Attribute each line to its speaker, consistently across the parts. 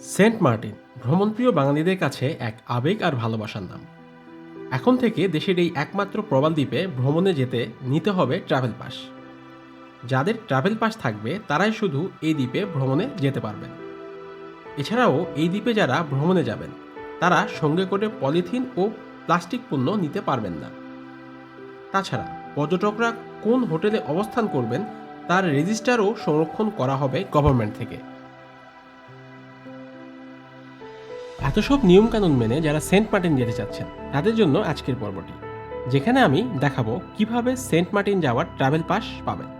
Speaker 1: Saint Martin, ভ্রমণপ্রিয় বাঙালিদের কাছে এক আবেগ আর ভালোবাসার নাম। এখন থেকে দেশের এই একমাত্র প্রবাল দ্বীপে ভ্রমণে যেতে নিতে হবে ট্রাভেল পাস। যাদের ট্রাভেল পাস থাকবে, তারাই শুধু এই দ্বীপে ভ্রমণে যেতে পারবেন। এছাড়াও এই দ্বীপে যারা ভ্রমণে যাবেন, তারা সঙ্গে করে পলিথিন ও প্লাস্টিক পণ্য নিতে পারবেন না। তাছাড়া পর্যটকরা কোন হোটেলে অবস্থান করবেন, তার রেজিস্টারও সংরক্ষণ করা হবে গভর্নমেন্ট থেকে। এত সব নিয়মকানুন মেনে যারা সেন্ট মার্টিন যেতে চাচ্ছেন, তাদের জন্য আজকের পর্বটি। যেখানে আমি দেখাবো কীভাবে সেন্ট মার্টিন যাওয়ার ট্রাভেল পাস পাবেন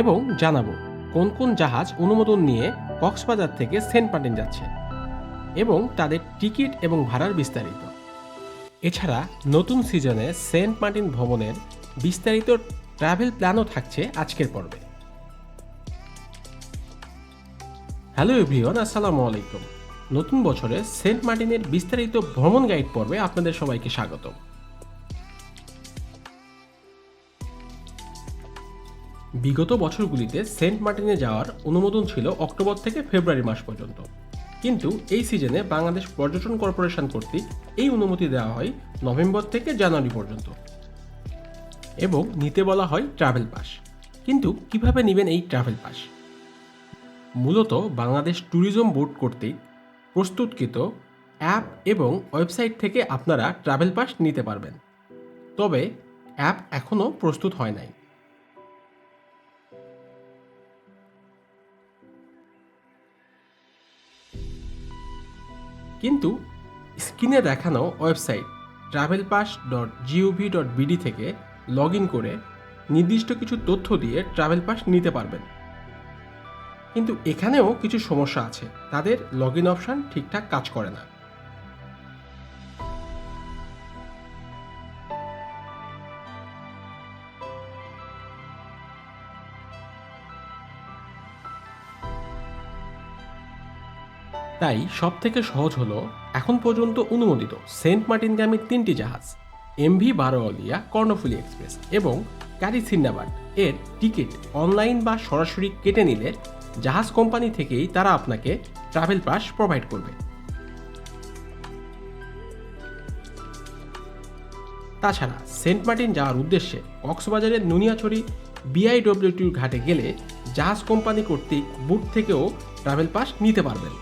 Speaker 1: এবং জানাব কোন কোন জাহাজ অনুমোদন নিয়ে কক্সবাজার থেকে সেন্ট মার্টিন যাচ্ছে এবং তাদের টিকিট এবং ভাড়ার বিস্তারিত। এছাড়া নতুন সিজনে সেন্ট মার্টিন ভ্রমণের বিস্তারিত ট্রাভেল প্ল্যানও থাকছে আজকের পর্বে। হ্যালো এভরিওয়ান, আসসালামু আলাইকুম। নতুন বছরে সেন্ট মার্টিনের বিস্তারিত ভ্রমণ গাইড পর্বে আপনাদের সবাইকে স্বাগত। বিগত বছরগুলিতে সেন্ট মার্টিনে যাওয়ার অনুমোদন ছিল অক্টোবর থেকে ফেব্রুয়ারি মাস পর্যন্ত। কিন্তু এই সিজনে বাংলাদেশ পর্যটন কর্পোরেশন কর্তৃক এই অনুমতি দেওয়া হয় নভেম্বর থেকে জানুয়ারি পর্যন্ত। এবং নিতে বলা হয় ট্রাভেল পাস। কিন্তু কীভাবে নেবেন এই ট্রাভেল পাস? মূলত বাংলাদেশ ট্যুরিজম বোর্ড কর্তৃক প্রস্তুতকৃত অ্যাপ এবং ওয়েবসাইট থেকে আপনারা ট্রাভেল পাস নিতে পারবেন। তবে অ্যাপ এখনও প্রস্তুত হয় নাই। কিন্তু স্ক্রিনে দেখানো website travel pass dot GOV dot BD থেকে লগ ইন করে নির্দিষ্ট কিছু তথ্য দিয়ে ট্রাভেল পাস নিতে পারবেন। কিন্তু এখানেও কিছু সমস্যা আছে। তাদের লগ ইন অপশান ঠিকঠাক কাজ করে না। তাই সব থেকে সহজ হলো, এখন পর্যন্ত অনুমোদিত সেন্ট মার্টিনগামী তিনটি জাহাজ এমভি বারোয়ালিয়া কর্ণফুলি এক্সপ্রেস এবং ক্যারি সিন্ডাবাড এর টিকিট অনলাইন বা সরাসরি কেটে নিলে জাহাজ কোম্পানি থেকেই তারা আপনাকে ট্রাভেল পাস প্রোভাইড করবে। তাছাড়া সেন্ট মার্টিন যাওয়ার উদ্দেশ্যে কক্সবাজারের নুনিয়াছড়ি বিআইডব্লিউটির ঘাটে গেলে জাহাজ কোম্পানি কর্তৃক বুট থেকেও ট্রাভেল পাস নিতে পারবেন।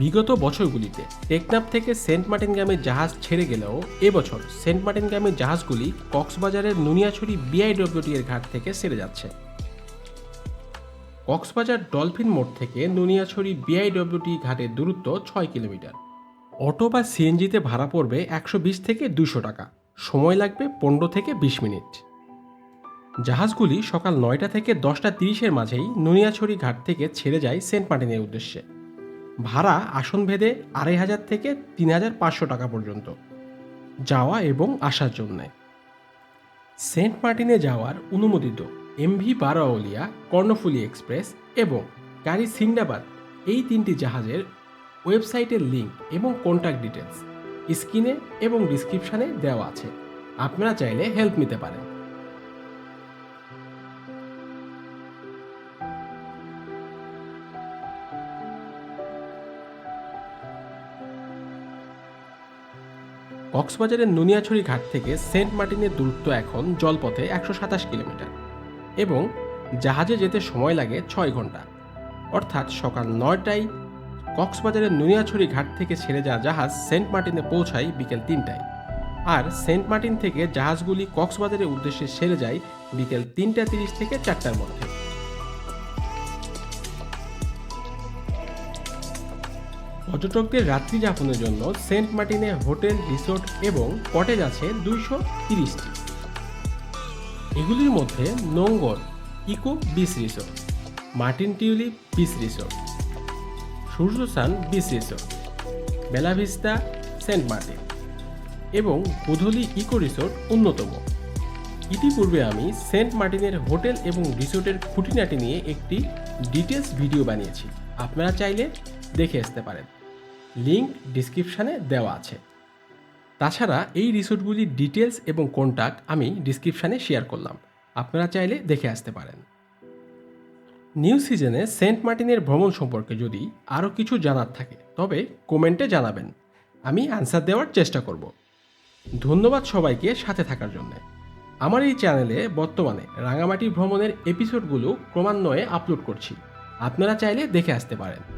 Speaker 1: বিগত বছরগুলিতে টেকনাফ থেকে সেন্ট মার্টিনগামের জাহাজ ছেড়ে গেলেও এবছর সেন্ট মার্টিনগামের জাহাজগুলি কক্সবাজারের নুনিয়াছড়ি বিআইডব্লিউটি এর ঘাট থেকে সেরে যাচ্ছে। কক্সবাজার ডলফিন মোড় থেকে নুনিয়াছড়ি বিআইডব্লিউটি ঘাটের দূরত্ব ছয় কিলোমিটার। অটো বা সিএনজিতে ভাড়া পড়বে একশো বিশ থেকে দুশো টাকা। সময় লাগবে পনেরো থেকে বিশ মিনিট। জাহাজগুলি সকাল নয়টা থেকে দশটা তিরিশের মাঝেই নুনিয়াছড়ি ঘাট থেকে ছেড়ে যায় সেন্ট মার্টিনের উদ্দেশ্যে। ভাড়া আসন ভেদে আড়াই হাজার থেকে তিন হাজার পাঁচশো টাকা পর্যন্ত। যাওয়া এবং আসার জন্যে। সেন্ট মার্টিনে যাওয়ার অনুমোদিত এমভি বারাওলিয়া, কর্ণফুলি এক্সপ্রেস এবং গাড়ি সিন্ডাবাদ এই তিনটি জাহাজের ওয়েবসাইটের লিঙ্ক এবং কন্ট্যাক্ট ডিটেলস স্ক্রিনে এবং ডিসক্রিপশানে দেওয়া আছে। আপনারা চাইলে হেল্প নিতে পারেন। কক্সবাজারের নুনিয়াছড়ি ঘাট থেকে সেন্ট মার্টিনের দূরত্ব এখন জলপথে একশো সাতাশ কিলোমিটার। এবং জাহাজে যেতে সময় লাগে ছয় ঘণ্টা। অর্থাৎ সকাল নয়টায় কক্সবাজারের নুনিয়াছড়ি ঘাট থেকে ছেড়ে যাওয়া জাহাজ সেন্ট মার্টিনে পৌঁছায় বিকেল তিনটায়। আর সেন্ট মার্টিন থেকে জাহাজগুলি কক্সবাজারের উদ্দেশ্যে সেরে যায় বিকেল তিনটা তিরিশ থেকে চারটার মধ্যে। পর্যটকদের রাত্রি যাপনের জন্য সেন্ট মার্টিনে হোটেল, রিসোর্ট এবং কটেজ আছে দুইশো তিরিশটি। এগুলির মধ্যে Nongor, eco beach resort Martin Tulip beach resort সূর্যসান beach resort Bela Vista Saint Martin এবং গোধূলি ইকো রিসোর্ট অন্যতম। ইতিপূর্বে আমি সেন্ট মার্টিনের হোটেল এবং রিসোর্টের খুঁটিনাটি নিয়ে একটি ডিটেলস ভিডিও বানিয়েছি। আপনারা চাইলে দেখে আসতে পারেন। লিংক ডিসক্রিপশানে দেওয়া আছে। তাছাড়া এই রিসোর্টগুলির ডিটেলস এবং কন্ট্যাক্ট আমি ডিসক্রিপশানে শেয়ার করলাম। আপনারা চাইলে দেখে আসতে পারেন। নিউ সিজনে সেন্ট মার্টিনের ভ্রমণ সম্পর্কে যদি আরও কিছু জানার থাকে, তবে কমেন্টে জানাবেন। আমি অ্যান্সার দেওয়ার চেষ্টা করব। ধন্যবাদ সবাইকে সাথে থাকার জন্য। আমার এই চ্যানেলে বর্তমানে রাঙামাটি ভ্রমণের এপিসোডগুলো ক্রমান্বয়ে আপলোড করছি। আপনারা চাইলে দেখে আসতে পারেন।